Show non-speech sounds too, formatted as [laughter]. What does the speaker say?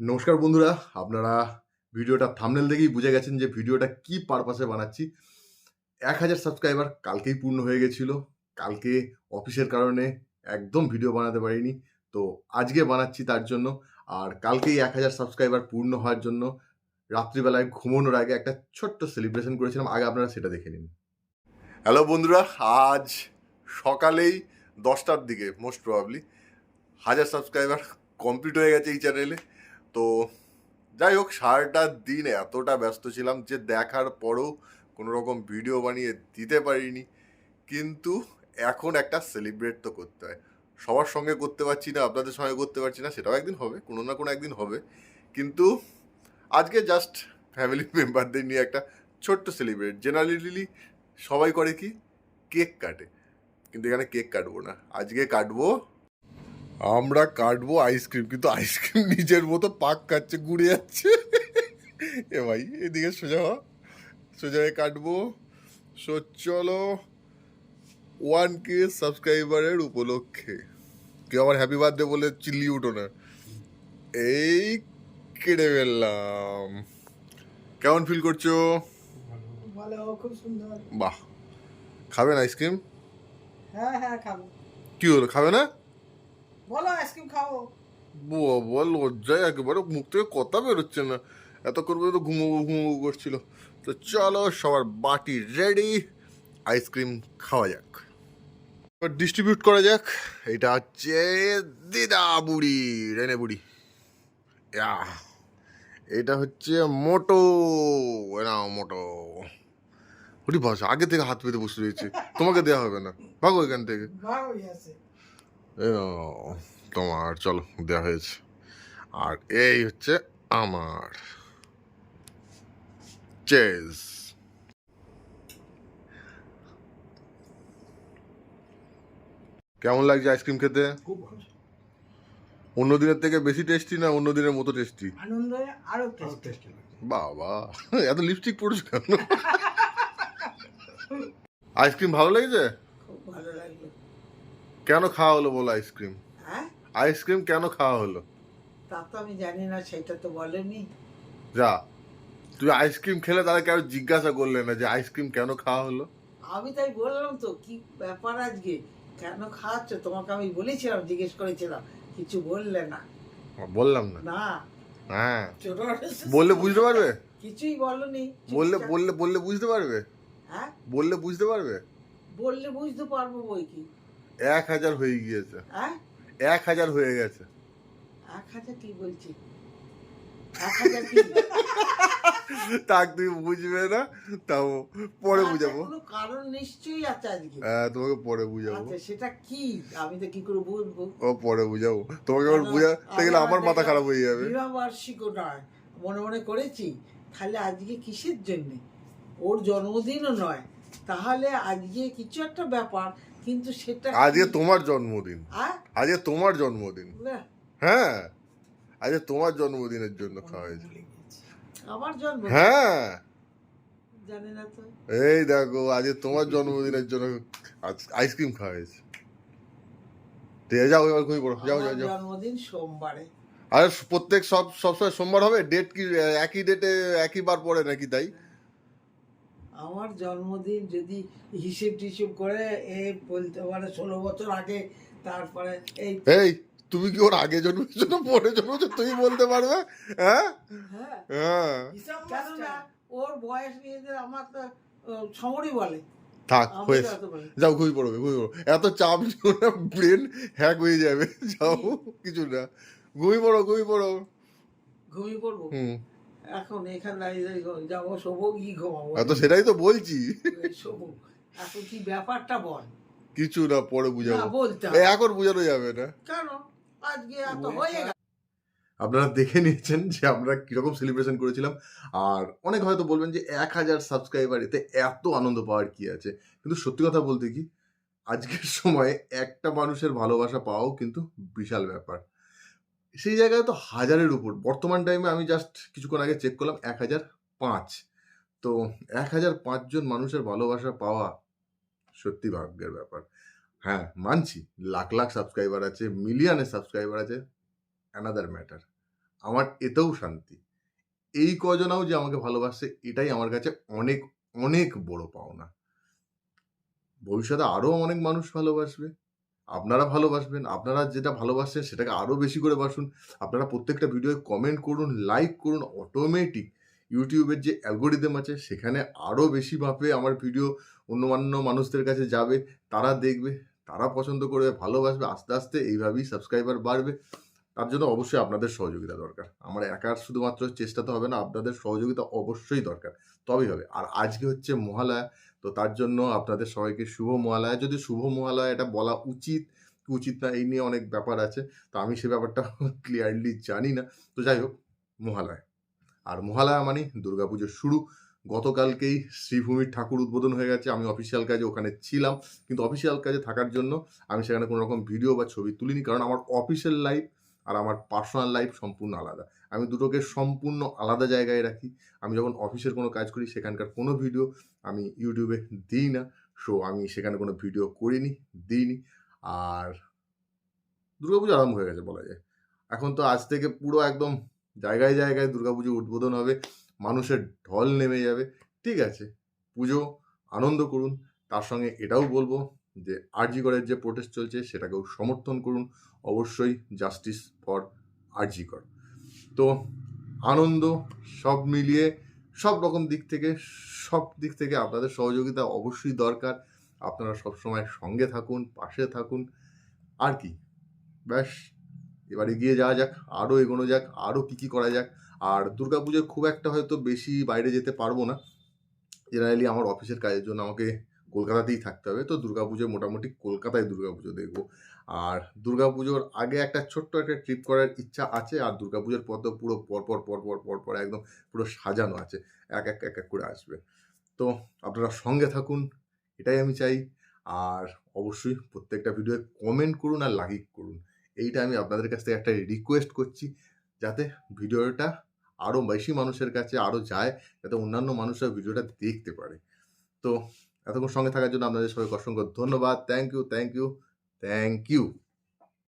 নমস্কার বন্ধুরা, আপনারা ভিডিওটা থামনেল দেখেই বুঝে গেছেন যে ভিডিওটা কি পারপাসে বানাচ্ছি। এক হাজার সাবস্ক্রাইবার কালকেই পূর্ণ হয়ে গেছিল, কালকে অফিসের কারণে একদম ভিডিও বানাতে পারিনি। তো আজকে বানাচ্ছি তার জন্য, আর কালকেই এক হাজার সাবস্ক্রাইবার পূর্ণ হওয়ার জন্য রাত্রিবেলায় ঘুমানোর আগে একটা ছোট্ট সেলিব্রেশন করেছিলাম, আগে আপনারা সেটা দেখে নিন। হ্যালো বন্ধুরা, আজ সকালেই দশটার দিকে মোস্ট প্রবাবলি হাজার সাবস্ক্রাইবার কমপ্লিট হয়ে গেছে এই চ্যানেলে তো যাই হোক, সারাটা দিন এতটা ব্যস্ত ছিলাম যে দেখার পরেও কোনো রকম ভিডিও বানিয়ে দিতে পারিনি। কিন্তু এখন একটা সেলিব্রেট তো করতে হয়। সবার সঙ্গে করতে পারছি না, আপনাদের সঙ্গে করতে পারছি না, সেটাও একদিন হবে, কোনো না কোনো একদিন হবে। কিন্তু আজকে জাস্ট ফ্যামিলি মেম্বারদের নিয়ে একটা ছোট্ট সেলিব্রেট জেনারেলি সবাই করে কি? কেক কাটে। কিন্তু এখানে কেক কাটবো না। আজকে কাটবো আমরা কাটবো আইসক্রিম কিন্তু আইসক্রিম নিজের মতো পাক কাটছে ঘুরে যাচ্ছে। এ ভাই এদিকে সোজা হ। সোজা হয়ে কাটবো। সো চলো ওয়ান কে সাবস্ক্রাইবারের উপলক্ষে। কেউ আমার হ্যাপি বার্থডে বলে চিল্লি উঠো না। এই কেটে ফেললাম। কেমন ফিল করছ? বাহ। খাবেন আইসক্রিম হ্যাঁ হ্যাঁ খাব। কি হলো খাবে না? বলো আইসক্রিম খাব বাবা লজ্জায় একেবারে মুখ থেকে কথা বেরোচ্ছে না। এত করবে তো ঘুমোবো ঘুমোবো করছিল। তো চলো সবার বাটি রেডি আইসক্রিম খাওয়া যাক। ডিস্ট্রিবিউট করা যাক। এটা হচ্ছে দিদা বুড়ি রেনে বুড়ি। ইয়া এটা হচ্ছে মোটো। না মোটো। ওটি ভাষা আগে থেকে হাত পেতে বসে রয়েছে। তোমাকে দেওয়া হবে না। ভাগো এখান থেকে। নাও, তোমার চলো দেওয়া হয়েছে। আর এই হচ্ছে আমার। চেজ কেমন লাগছে আইসক্রিম খেতে? খুব ভালো। অন্য দিনের থেকে বেশি টেস্টি না অন্য দিনের মতো টেস্টি আনন্দ আরও টেস্টি বাবা এত লিপস্টিক পড়ছো কেন? [laughs] আইসক্রিম ভালো লেগেছে? কেন খাওয়া হলো বলো আইসক্রিম হ্যাঁ? আইসক্রিম কেন খাওয়া হলো? তা তো আমি জানি না সেটা তো বলেনি। যা তুই আইসক্রিম খেলে তাহলে কেন জিজ্ঞাসা করলে না যে আইসক্রিম কেন খাওয়া হলো? আমি তাই বললাম তো কি ব্যাপার আজকে? কেন খাওয়াচ্ছ? তোমাকে আমি বলেছিলাম জিজ্ঞেস করেছিলাম কিছু বললে না। বললাম না। না। হ্যাঁ। বললে বুঝতে পারবে? কিছুই বলনি বললে বললে বললে বুঝতে পারবে? হ্যাঁ? বললে বুঝতে পারবে? বললে বুঝতে পারব বই কি? এক হাজার হয়ে গিয়েছে। এক হাজার হয়ে গেছে। এক হাজার কি বলছি? এক হাজার কি? তাক তুমি বুঝবে না? তাও পরে বুঝাবো। কারণ নিশ্চয়ই আছে আজকে। হ্যাঁ তোমাকে পরে বুঝাবো। আচ্ছা সেটা কি? আমি তো কি করে বুঝব? ও পরে বুঝাবো। তোমাকে আবার বুঝাতে গেলে আমার মাথা খারাপ হয়ে যাবে। বিবাহ বার্ষিকও নয়। মনে মনে করেছি তাহলে আজকে কিসের জন্য? ওর জন্মদিনও নয়। তাহলে আজকে কিছু একটা ব্যাপার কিন্তু সেটা আজকে তোমার জন্মদিন। আজকে তোমার জন্মদিন। হ্যাঁ। আজকে তোমার জন্মদিনের জন্য খাওয়া হয়েছে। আমার জন্ম হ্যাঁ। জানি না তো। এই দেখো আজকে তোমার জন্মদিনের জন্য আইসক্রিম খাওয়া হয়েছে। যাও এবার ঘুমিয়ে পড়ো যাও যাও যাও। জন্মদিন সোমবারে। আর প্রত্যেক সব সবসময় সোমবার হবে? ডেট কি একই ডেটে একই বার পড়ে নাকি তাই? আমার জন্মদিন যদি হিসেব টিসেব করে এই বলতে পারে ষোলো বছর আগে তারপরে এই এই তুমি কি ওর আগে জন্মেছো না পরে জন্মেছো? তুমি বলতে পারবে হ্যাঁ? হ্যাঁ। হ্যাঁ। ওর বয়স নিয়ে আমার তো সমরই বলে। থাক হয়েছে। যাও ঘুমিয়ে পড়বে ঘুমিয়ে পড়ো। এত চাপ না ব্রেন হ্যাক হয়ে যাবে। যাও কিছু না। ঘুমিয়ে পড়ো ঘুমিয়ে পড়ো। ঘুমিয়ে পড়ব? হুম। এখন এখানে দাঁড়িয়ে দাঁড়িয়ে যাব শোবো কি ঘুমাবো? এত সেটাই তো বলছি। শোবো। এখন কি ব্যাপারটা বল? কিছু না পরে বুঝাবো। বলতে এখন বুঝানো যাবে না। কেন? আজকে এত হয়ে গেল। আপনারা দেখে নিয়েছেন যে আমরা কীরকম সেলিব্রেশন করেছিলাম। আর অনেক হয়তো বলবেন যে এক হাজার সাবস্ক্রাইবার এতে এত আনন্দ পাওয়ার কি আছে? কিন্তু সত্যি কথা বলতে কি আজকের সময়ে একটা মানুষের ভালোবাসা পাওয়াও কিন্তু বিশাল ব্যাপার। সেই জায়গায় তো হাজারের উপর। বর্তমান টাইমে আমি জাস্ট কিছুক্ষণ আগে চেক করলাম, এক হাজার পাঁচ। তো এক হাজার পাঁচজন মানুষের ভালোবাসা পাওয়া সত্যি ভাগ্যের ব্যাপার। হ্যাঁ মানছি, লাখ লাখ সাবস্ক্রাইবার আছে মিলিয়নের সাবস্ক্রাইবার আছে অ্যানাদার ম্যাটার আমার এতেও শান্তি। এই কজনাও যে আমাকে ভালোবাসছে, এটাই আমার কাছে অনেক অনেক বড় পাওনা। ভবিষ্যতে আরও অনেক মানুষ ভালোবাসবে। আপনারা ভালোবাসবেন, আপনারা যেটা ভালোবাসছেন সেটাকে আরও বেশি করে বাসুন। আপনারা প্রত্যেকটা ভিডিওয়ে কমেন্ট করুন লাইক করুন অটোমেটিক ইউটিউবের যে অ্যালগোরিদম আছে সেখানে আরও বেশি আমার ভিডিও অন্যান্য মানুষদের কাছে যাবে, তারা দেখবে, তারা পছন্দ করবে, ভালোবাসবে, আস্তে আস্তে এইভাবেই সাবস্ক্রাইবার বাড়বে। তার জন্য অবশ্যই আপনাদের সহযোগিতা দরকার। আমার একার শুধুমাত্র চেষ্টা তো হবে না, আপনাদের সহযোগিতা অবশ্যই দরকার। তবেই হবে। আর আজকে হচ্ছে মহালয়া তো তার জন্য আপনাদের সবাইকে শুভ মহালয়া। যদি শুভ মহালয়া এটা বলা উচিত উচিত না, এই নিয়ে অনেক ব্যাপার আছে। তো আমি সে ব্যাপারটা [laughs] ক্লিয়ারলি জানি না। তো যাই হোক, মহালয়া। আর মহালয়া মানে দুর্গাপুজোর শুরু। গতকালকেই শ্রীভূমির ঠাকুর উদ্বোধন হয়ে গেছে। আমি অফিসিয়াল কাজে ওখানে ছিলাম। কিন্তু অফিসিয়াল কাজে থাকার জন্য আমি সেখানে কোনো রকম ভিডিও বা ছবি তুলিনি। কারণ আমার অফিসিয়াল লাইফ আর আমার পার্সোনাল লাইফ সম্পূর্ণ আলাদা। আমি দুটোকে সম্পূর্ণ আলাদা জায়গায় রাখি। আমি যখন অফিসের কোনো কাজ করি, সেখানকার কোনো ভিডিও আমি ইউটিউবে দিই না। সো আমি সেখানে কোনো ভিডিও করিনি, দিইনি। আর দুর্গাপুজো আরম্ভ হয়ে গেছে বলা যায়। এখন তো আজ থেকে পুরো একদম জায়গায় জায়গায় দুর্গাপুজো উদ্বোধন হবে। মানুষের ঢল নেমে যাবে। ঠিক আছে, পুজো আনন্দ করুন। তার সঙ্গে এটাও বলব যে আরজিকরের যে প্রোটেস্ট চলছে, সেটাকেও সমর্থন করুন। অবশ্যই জাস্টিস ফর আরজিকর। তো আনন্দ সব মিলিয়ে সব রকম দিক থেকে, সব দিক থেকে আপনাদের সহযোগিতা অবশ্যই দরকার। আপনারা সবসময় সঙ্গে থাকুন, পাশে থাকুন। আর কি? ব্যাস, এবার এগিয়ে যাওয়া যাক আরও এগোনো যাক আরও কী কী করা যাক। আর দুর্গাপুজোয় খুব একটা হয়তো বেশি বাইরে যেতে পারব না। জেনারেলি আমার অফিসের কাজের জন্য আমাকে কলকাতাতেই থাকতে হবে। তো দুর্গাপুজোয় মোটামুটি কলকাতায় দুর্গাপুজো দেখব। আর দুর্গাপুজোর আগে একটা ছোট্ট একটা ট্রিপ করার ইচ্ছা আছে, আর দুর্গাপুজোর পর তো পুরো পরপর পরপর পরপর একদম পুরো সাজানো আছে। এক এক এক এক করে আসবে। তো আপনারা সঙ্গে থাকুন, এটাই আমি চাই। আর অবশ্যই প্রত্যেকটা ভিডিওয়ে কমেন্ট করুন আর লাইক করুন। এইটা আমি আপনাদের কাছ থেকে একটা রিকোয়েস্ট করছি, যাতে ভিডিওটা আরও বেশি মানুষের কাছে আরও যায়, যাতে অন্যান্য মানুষরা ভিডিওটা দেখতে পারে। তো এতক্ষণ সঙ্গে থাকার জন্য আপনাদের সবাইকে অসংখ্য ধন্যবাদ। Thank you thank you thank you